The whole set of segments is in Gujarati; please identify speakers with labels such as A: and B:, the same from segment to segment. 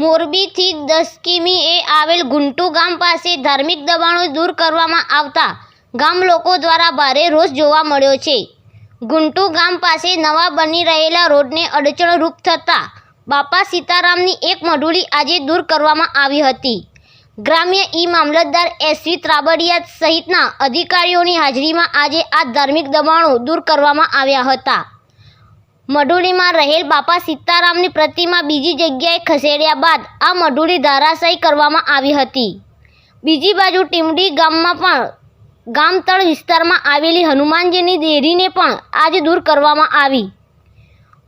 A: મોરબીથી દસ કિમીએ આવેલ ગુંટુ ગામ પાસે ધાર્મિક દબાણો દૂર કરવામાં આવતા ગામ લોકો દ્વારા ભારે રોષ જોવા મળ્યો છે. ગુંટુ ગામ પાસે નવા બની રહેલા રોડને અડચણરૂપ થતાં બાપા સીતારામની એક મઢુલી આજે દૂર કરવામાં આવી હતી. ગ્રામ્ય ઈ મામલતદાર એસવી ત્રાબડિયા સહિતના અધિકારીઓની હાજરીમાં આજે આ ધાર્મિક દબાણો દૂર કરવામાં આવ્યા હતા. મઢુલીમાં રહેલ બાપા સીતારામની પ્રતિમા બીજી જગ્યાએ ખસેડ્યા બાદ આ મઢુડી ધરાશાયી કરવામાં આવી હતી. બીજી બાજુ ટીમડી ગામમાં પણ ગામતળ વિસ્તારમાં આવેલી હનુમાનજીની દેરીને પણ આજે દૂર કરવામાં આવી.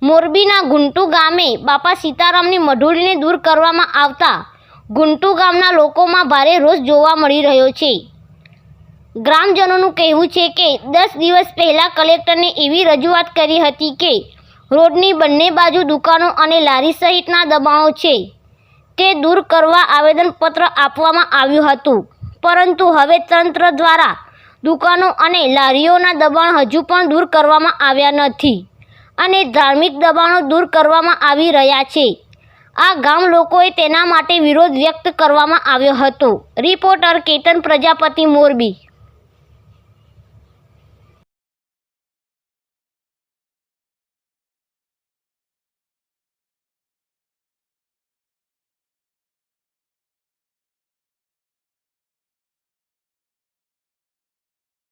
A: મોરબીના ગુંટુ ગામે બાપા સીતારામની મઢુડીને દૂર કરવામાં આવતા ગુંટુ ગામના લોકોમાં ભારે રોષ જોવા મળી રહ્યો છે. ગ્રામજનોનું કહેવું છે કે દસ દિવસ પહેલાં કલેક્ટરને એવી રજૂઆત કરી હતી કે રોડની બંને બાજુ દુકાનો અને લારી સહિતના દબાણો છે. તે દૂર કરવા આવેદનપત્ર આપવામાં આવ્યું હતું. પરંતુ હવે તંત્ર દ્વારા દુકાનો અને લારીઓના દબાણ હજુ પણ દૂર કરવામાં આવ્યા નથી અને ધાર્મિક દબાણો દૂર કરવામાં આવી રહ્યા છે. આ ગામ લોકોએ તેના માટે વિરોધ વ્યક્ત કરવામાં આવ્યો હતો. રિપોર્ટર કેતન પ્રજાપતિ મોરબી